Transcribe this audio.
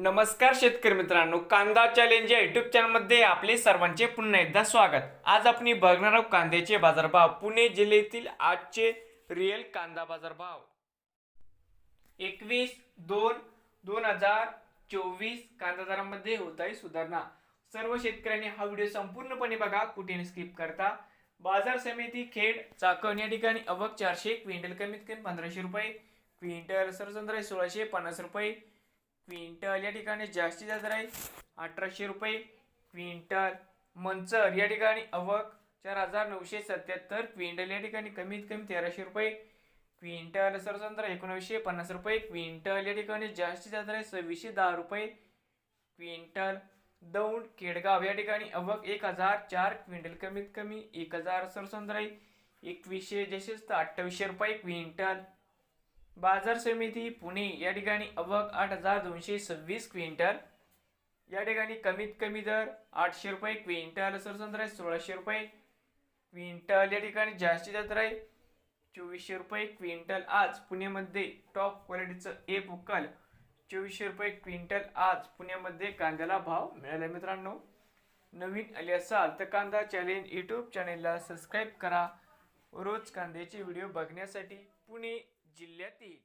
नमस्कार शेतकरी मित्रांनो कांदा चॅलेंज या युट्यूब चॅनलमध्ये आपले सर्वांचे पुन्हा एकदा स्वागत. आज आपण बघणार आहोत कांद्याचे बाजारभाव. पुणे जिल्ह्यातील आजचे रिअल कांदा बाजारभाव. एकवीस दोन दोन हजार चोवीस कांदा दरामध्ये होत आहे सुधारणा. सर्व शेतकऱ्यांनी हा व्हिडिओ संपूर्णपणे बघा कुठे स्किप करता. बाजार समिती खेड चाकण या ठिकाणी अवघ चारशे क्विंटल कमीत कमी पंधराशे रुपये क्विंटल सरसंद्र सोळाशे पन्नास रुपये क्विंटल या ठिकाणी जास्तीत जास्त राहील. अठराशे रुपये क्विंटल. मंचर या ठिकाणी अवक चार हजार नऊशे सत्याहत्तर. क्विंटल या ठिकाणी कमीत कमी तेराशे रुपये. क्विंटल सरसंत्र एकोणीसशे पन्नास रुपये. क्विंटल या ठिकाणी जास्तीत जास्त राहील सव्वीसशे दहा रुपये. क्विंटल दौंड केडगाव या ठिकाणी अवक एक हजार चार. क्विंटल कमीत कमी एक हजार सरसंत्र एकवीसशे जसेच अठ्ठावीसशे रुपये. क्विंटल बाजार समिती पुणे या ठिकाणी अवक आठ हजार दोनशे सव्वीस क्विंटल या ठिकाणी कमीत कमी दर आठशे रुपये क्विंटल सरसंत्र आहे सोळाशे रुपये क्विंटल या ठिकाणी जास्तीत जास्त आहे चोवीसशे रुपये क्विंटल. आज पुण्यामध्ये टॉप क्वालिटीचं ए बुक्कल चोवीसशे रुपये क्विंटल आज पुण्यामध्ये कांद्याला भाव मिळाला मित्रांनो. नवीन आले असाल तर कांदा चॅलेंज यूट्यूब चॅनेलला सबस्क्राईब करा. रोज कांद्याचे व्हिडिओ बघण्यासाठी पुणे जिल्ह्यातील